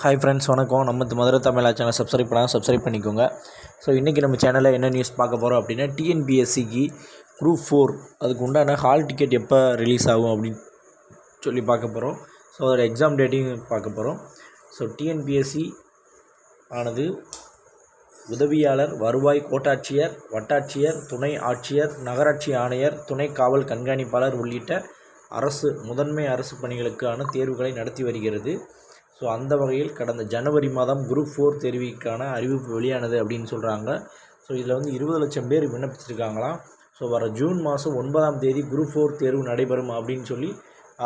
Hi friends வணக்கம். நம்ம மதுரை தமிழா channel subscribe பண்ணால் சப்ஸ்கிரைப் பண்ணிக்கோங்க. ஸோ இன்றைக்கி நம்ம சேனலில் என்ன நியூஸ் பார்க்க போகிறோம் அப்படின்னா டிஎன்பிஎஸ்சிக்கு குரூப் ஃபோர் அதுக்கு உண்டான ஹால் டிக்கெட் எப்போ ரிலீஸ் ஆகும் அப்படின்னு சொல்லி பார்க்க போகிறோம் ஸோ அதோட எக்ஸாம் டேட்டையும் பார்க்க போகிறோம் ஸோ டிஎன்பிஎஸ்சி ஆனது உதவியாளர் வருவாய் கோட்டாட்சியர் வட்டாட்சியர் துணை ஆட்சியர் நகராட்சி ஆணையர் துணை காவல் கண்காணிப்பாளர் உள்ளிட்ட அரசு முதன்மை அரசு பணிகளுக்கான தேர்வுகளை நடத்தி வருகிறது. ஸோ அந்த வகையில் கடந்த ஜனவரி மாதம் குரூப் ஃபோர் தேர்விக்கான அறிவிப்பு வெளியானது அப்படின்னு சொல்கிறாங்க ஸோ இதில் வந்து இருபது லட்சம் பேர் விண்ணப்பிச்சிருக்காங்களாம். ஸோ வர ஜூன் மாதம் ஒன்பதாம் தேதி குரூப் ஃபோர் தேர்வு நடைபெறும் அப்படின்னு சொல்லி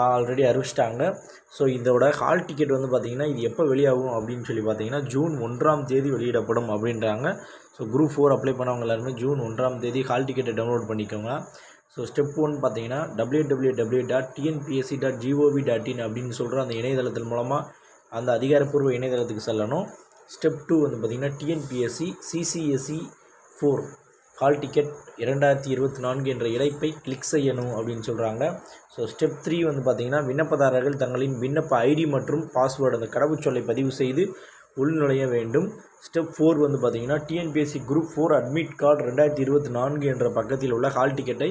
ஆல்ரெடி அறிவிச்சிட்டாங்க. ஸோ இதோட ஹால் டிக்கெட் வந்து பார்த்திங்கன்னா இது எப்போ வெளியாகும் அப்படின்னு சொல்லி பார்த்தீங்கன்னா ஜூன் ஒன்றாம் தேதி வெளியிடப்படும் அப்படின்றாங்க. ஸோ குரூப் ஃபோர் அப்ளை பண்ணவங்க எல்லாருமே ஜூன் ஒன்றாம் தேதி ஹால் டிக்கெட்டை டவுன்லோட் பண்ணிக்கோங்க ஸோ ஸ்டெப் ஒன் பார்த்தீங்கன்னா W W W dot TNPSC dot GOV dot in அப்படின்னு சொல்கிற அந்த இணையதளத்தின் மூலமாக அந்த அதிகாரப்பூர்வ இணையதளத்துக்கு செல்லணும். ஸ்டெப் டூ வந்து பார்த்திங்கன்னா TNPSC CCSC four hall ticket இரண்டாயிரத்தி இருபத்தி நான்கு என்ற இழைப்பை கிளிக் செய்யணும் அப்படின்னு சொல்கிறாங்க ஸோ ஸ்டெப் த்ரீ வந்து பார்த்திங்கன்னா விண்ணப்பதாரர்கள் தங்களின் விண்ணப்ப ஐடி மற்றும் பாஸ்வேர்டு அந்த கடவுச்சொல்லை பதிவு செய்து உள்நுழைய வேண்டும். ஸ்டெப் ஃபோர் வந்து பார்த்திங்கன்னா TNPSC group four admit card ரெண்டாயிரத்தி இருபத்தி நான்கு என்ற பக்கத்தில் உள்ள ஹால் டிக்கெட்டை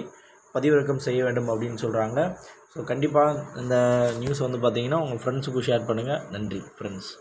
பதிவிறக்கம் செய்ய வேண்டும் அப்படின்னு சொல்கிறாங்க ஸோ கண்டிப்பாக இந்த நியூஸ் வந்து பார்த்தீங்கன்னா உங்கள் ஃப்ரெண்ட்ஸுக்கும் ஷேர் பண்ணுங்கள் நன்றி ஃப்ரெண்ட்ஸ்